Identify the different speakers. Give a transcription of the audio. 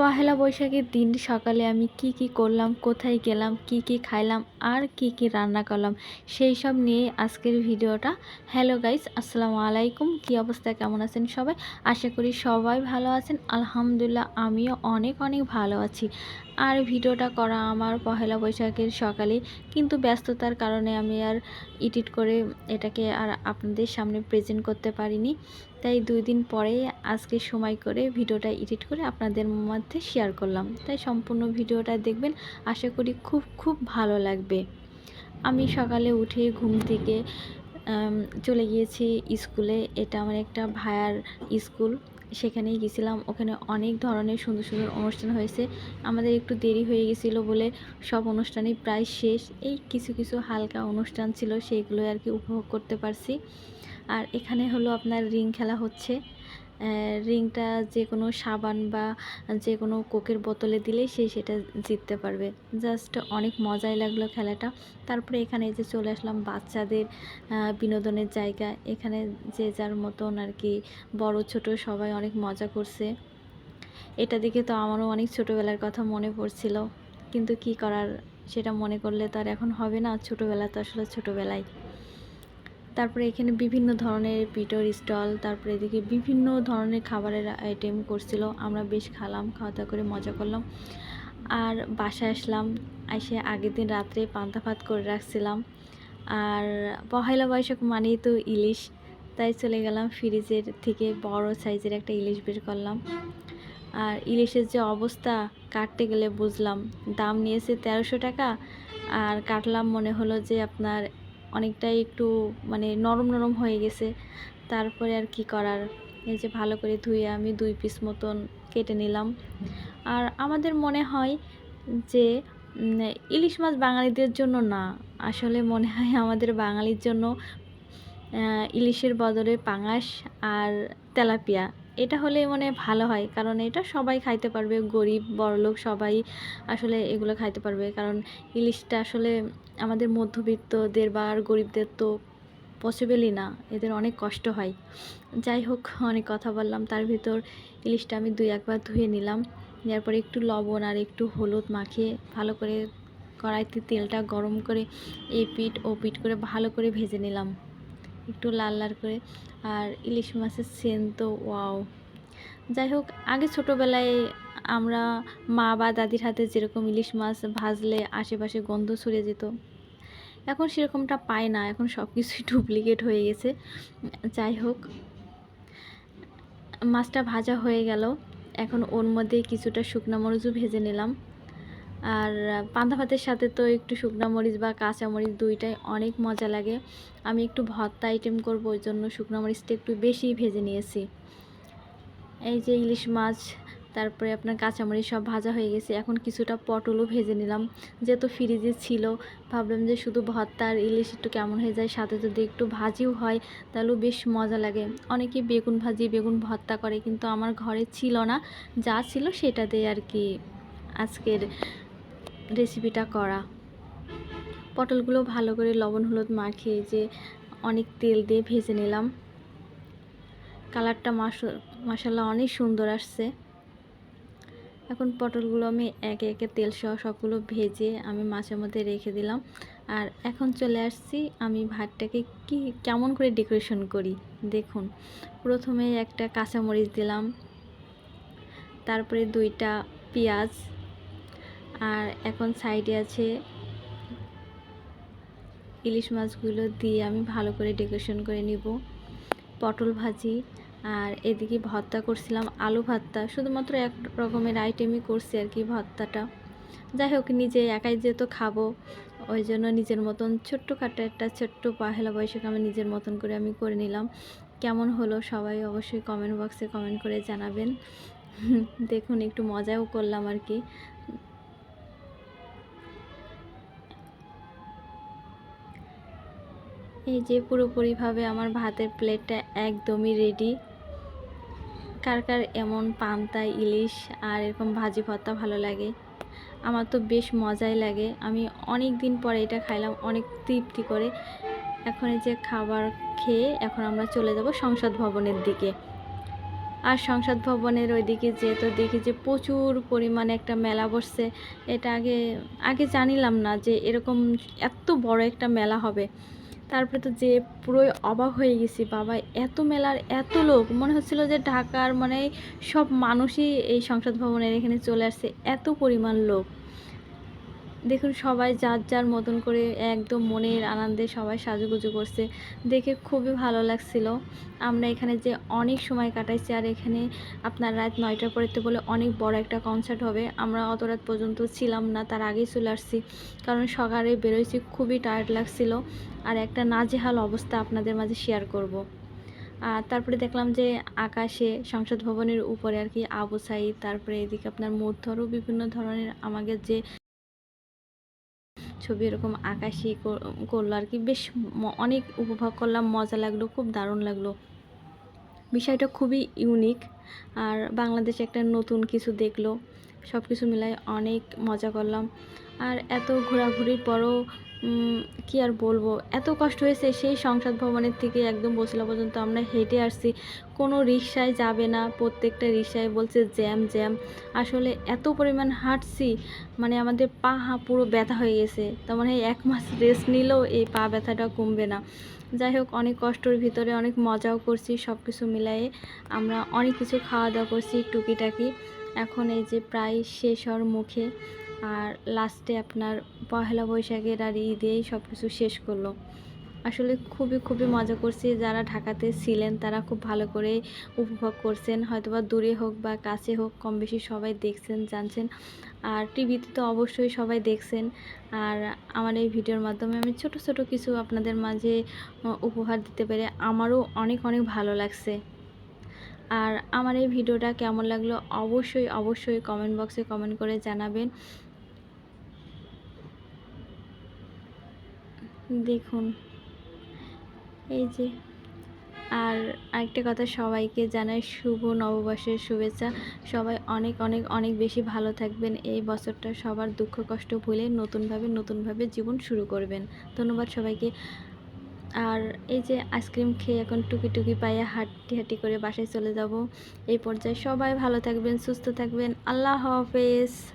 Speaker 1: পহেলা বৈশাখের দিন সকালে আমি কি কি করলাম, কোথায় গেলাম, কি কি খাইলাম, আর কি কি রান্না করলাম, সেই সব নিয়ে আজকের ভিডিওটা। হ্যালো গাইস, আসসালামু আলাইকুম। কি অবস্থা, কেমন আছেন সবাই? আশা করি সবাই ভালো আছেন। আলহামদুলিল্লাহ, আমিও অনেক অনেক ভালো আছি। আর ভিডিওটা করা আমার পহেলা বৈশাখের সকালে। কিন্তু ব্যস্ততার কারণে আমি আর এডিট করে এটাকে আর আপনাদের সামনে প্রেজেন্ট করতে পারিনি। তাই দুই দিন পরে আজকে সময় করে ভিডিওটা এডিট করে আপনাদের মধ্যে শেয়ার করলাম। তাই সম্পূর্ণ ভিডিওটা দেখবেন, আশা করি খুব খুব ভালো লাগবে। আমি সকালে উঠে ঘুম থেকে চলে গিয়েছি স্কুলে। এটা আমার একটা ভায়ার স্কুল। সেখানেই গেছিলাম। ওখানে অনেক ধরনের সুন্দর সুন্দর অনুষ্ঠান হয়েছে। আমাদের একটু দেরি হয়ে গেছিল বলে সব অনুষ্ঠানই প্রায় শেষ। এই কিছু কিছু হালকা অনুষ্ঠান ছিল সেইগুলো আর কি উপভোগ করতে পারছি। আর এখানে হলো আপনার রিং খেলা হচ্ছে। রিংটা যে কোনো সাবান বা যে কোনো কোকের বোতলে দিলেই সে সেটা জিততে পারবে। জাস্ট অনেক মজাই লাগল খেলাটা। তারপরে এখানে যে চলে আসলাম বাচ্চাদের বিনোদনের জায়গা। এখানে যে যার মতন আর কি বড়, ছোট সবাই অনেক মজা করছে। এটা দেখে তো আমারও অনেক ছোটোবেলার কথা মনে পড়ছিল। কিন্তু কি করার? সেটা মনে করলে তো আর এখন হবে না। ছোটোবেলা তো আসলে ছোটোবেলায়। তারপরে এখানে বিভিন্ন ধরনের পিটোর স্টল, তারপরে এদিকে বিভিন্ন ধরনের খাবারের আইটেম করছিল। আমরা বেশ খালাম খাওয়া দাওয়া করে মজা করলাম। আর বাসায় আসলাম, এসে আগের দিন রাত্রে পান্তা ভাত করে রাখছিলাম। আর পহেলা বৈশাখ মানেই তো ইলিশ, তাই চলে গেলাম ফ্রিজের থেকে বড় সাইজের একটা ইলিশ বের করলাম। আর ইলিশের যে অবস্থা, কাটতে গেলে বুঝলাম, দাম নিয়েছে তেরোশো টাকা। আর কাটলাম মনে হলো যে আপনার অনেকটাই একটু মানে নরম নরম হয়ে গেছে। তারপরে আর কি করার? এই যে ভালো করে ধুয়ে আমি দুই পিস মতন কেটে নিলাম। আর আমাদের মনে হয় যে ইলিশ মাছ বাঙালিদের জন্য না। আসলে মনে হয় আমাদের বাঙালির জন্য ইলিশের বদলে পাঙাশ আর তেলাপিয়া। এটা হলে মানে ভালো হয়। কারণ এটা সবাই খাইতে পারবে, গরিব, বড়লোক সবাই আসলে এগুলো খাইতে পারবে। কারণ ইলিশটা আসলে আমাদের মধ্যবিত্তদের বা আর গরিবদের তো পসিবলই না, এদের অনেক কষ্ট হয়। যাই হোক, অনেক কথা বললাম। তার ভিতর ইলিশটা আমি দুই একবার ধুয়ে নিলাম। নেওয়ার পরে একটু লবণ আর একটু হলুদ মাখিয়ে ভালো করে কড়াইতে তেলটা গরম করে এই পিঠ, ও পিঠ করে ভালো করে ভেজে নিলাম। একটু লাল লাল করে। আর ইলিশ মাছের সেন তো ওয়াও। যাই হোক, আগে ছোটোবেলায় আমরা মা বা দাদির হাতে যেরকম ইলিশ মাছ ভাজলে আশেপাশে গন্ধ ছড়িয়ে যেত। এখন সেরকমটা পায় না, এখন সব কিছুই ডুপ্লিকেট হয়ে গেছে। যাই হোক, মাছটা ভাজা হয়ে গেল। এখন ওর মধ্যে কিছুটা শুকনো মরিচও ভেজে নিলাম। আর পান্তা ভাতের সাথে তো একটু শুকনা মরিচ বা কাঁচা মরিচ দুইটাই অনেক মজা লাগে। আমি একটু ভর্তা আইটেম করব, ওই জন্য শুকনো মরিচটা একটু বেশি ভেজে নিয়েছি। এই যে ইলিশ মাছ, তারপরে আপনার কাঁচামরিচ সব ভাজা হয়ে গেছে। এখন কিছুটা পটলও ভেজে নিলাম। যেহেতু ফ্রিজে ছিল, ভাবলাম যে শুধু ভর্তা আর ইলিশ একটু কেমন হয়ে যায়, সাথে যদি একটু ভাজিও হয়, তাহলেও বেশ মজা লাগে। অনেকে বেগুন ভাজি, বেগুন ভর্তা করে, কিন্তু আমার ঘরে ছিল না। যা ছিল সেটা দিয়ে আর কি আজকের রেসিপিটা করা। পটলগুলো ভালো করে লবণ, হলুদ মাখিয়ে যে অনেক তেল দিয়ে ভেজে নিলাম। কালারটা মাসাল্লাহ অনেক সুন্দর আসছে। এখন পটলগুলো আমি একে একে তেল সহ সবগুলো ভেজে আমি মাছের মধ্যে রেখে দিলাম। আর এখন চলে আসছি আমি ভাতটাকে কি, কেমন করে ডেকোরেশন করি, দেখুন। প্রথমে একটা কাঁচামরিচ দিলাম। তারপরে দুইটা পেঁয়াজ আর এখন সাইডে আছে ইলিশ মাছগুলো দিয়ে আমি ভালো করে ডেকোরেশন করে নিব, পটল ভাজি আর এদিকে ভর্তা করছিলাম আলু ভর্তা। শুধুমাত্র এক রকমের আইটেমই করছি আর কি ভর্তাটা। যাই হোক, নিজে একাই যেহেতু খাব, ওই জন্য নিজের মতন ছোট্টখাটো একটা ছোট্ট পহেলা বৈশাখ আমি নিজের মতন করে আমি করে নিলাম। কেমন হলো সবাই অবশ্যই কমেন্ট বক্সে কমেন্ট করে জানাবেন। দেখুন, একটু মজাও করলাম আর কি। এই যে পুরোপুরিভাবে আমার ভাতের প্লেটটা একদমই রেডি কার কার এমন পান্তা, ইলিশ আর এরকম ভাজি ভর্তা ভালো লাগে? আমার তো বেশ মজাই লাগে। আমি অনেক দিন পরে এটা খাইলাম, অনেক তৃপ্তি করে। এখন এই যে খাবার খেয়ে এখন আমরা চলে যাব সংসদ ভবনের দিকে। আর সংসদ ভবনের ওইদিকে যে তো দেখি যে প্রচুর পরিমাণে একটা মেলা বসছে। এটা আগে আগে জানিলাম না যে এরকম এত বড় একটা মেলা হবে। তারপরে তো যে পুরোই অবাক হয়ে গেছি, বাবা, এত মেলার এত লোক। মনে হচ্ছিল যে ঢাকার মানে সব মানুষই এই সংসদ ভবনের এখানে চলে আসছে, এত পরিমাণ লোক। দেখুন সবাই যার যার মতন করে একদম মনের আনন্দে সবাই সাজুগুজু করছে। দেখে খুবই ভালো লাগছিল। আমরা এখানে যে অনেক সময় কাটাইছি আর এখানে আপনার রাত নয়টার পরেতে বলে অনেক বড় একটা কনসার্ট হবে। আমরা অত রাত পর্যন্ত ছিলাম না, তার আগেই চলে আসছি। কারণ সকালে বেরোইছি, খুবই টায়ার্ড লাগছিল। আর একটা নাজেহাল অবস্থা আপনাদের মাঝে শেয়ার করব। আর তারপরে দেখলাম যে আকাশে সংসদ ভবনের উপরে আর কি আবু সাইদ, তারপরে এদিকে আপনার মধ্যরও বিভিন্ন ধরনের আমাকে যে ছবি এরকম আকাশি করল আর কি। বেশ অনেক উপভোগ করলাম, মজা লাগল, খুব দারুণ লাগল। বিষয়টা খুবই ইউনিক আর বাংলাদেশে একটা নতুন কিছু দেখল। সব কিছু মিলাই অনেক মজা করলাম। আর এত ঘোরাঘুরির পরও কি আর বলব? এত কষ্ট হয়েছে সেই সংসদ ভবনের থেকে একদম বসলা পর্যন্ত আমরা হেঁটে আসছি। কোনো রিক্সায় যাবে না, প্রত্যেকটা রিক্সায় বলছে জ্যাম জ্যাম। আসলে এত পরিমাণ হাঁটছি মানে আমাদের পা হা পুরো ব্যথা হয়ে গেছে। তার মানে এক মাস রেস্ট নিলেও এই পা ব্যথাটা কমবে না। যাই হোক, অনেক কষ্টর ভিতরে অনেক মজাও করছি সব কিছু মিলায়ে আমরা অনেক কিছু খাওয়া দাওয়া করছি, টুকিটাকি। এখন এই যে প্রায় শেষ হওয়ার মুখে আর লাস্টে আপনার পহেলা বৈশাখের আর ঈদেই সব কিছু শেষ করল। আসলে খুবই খুবই মজা করছি। যারা ঢাকাতে ছিলেন, তারা খুব ভালো করে উপভোগ করছেন। হয়তোবা দূরে হোক বা কাছে হোক কম বেশি সবাই দেখছেন, জানছেন। আর টিভিতে তো অবশ্যই সবাই দেখছেন। আর আমার এই ভিডিওর মাধ্যমে আমি ছোট ছোট কিছু আপনাদের মাঝে উপহার দিতে পেরে আমারও অনেক অনেক ভালো লাগছে। আর আমার এই ভিডিওটা কেমন লাগল অবশ্যই অবশ্যই কমেন্ট বক্সে কমেন্ট করে জানাবেন। দেখুন। এই যে, আর আরেকটা কথা, সবাইকে জানাই শুভ নববর্ষের শুভেচ্ছা। সবাই অনেক অনেক অনেক বেশি ভালো থাকবেন। এই বছরটা সবার দুঃখ, কষ্ট ভুলে নতুনভাবে নতুনভাবে জীবন শুরু করবেন। ধন্যবাদ সবাইকে। আর এই যে, আইসক্রিম খেয়ে এখন টুকি টুকি পায়ে হাঁটি হাঁটি করে বাসায় চলে যাব। এই পর্যায়ে সবাই ভালো থাকবেন, সুস্থ থাকবেন। আল্লাহ হাফেজ।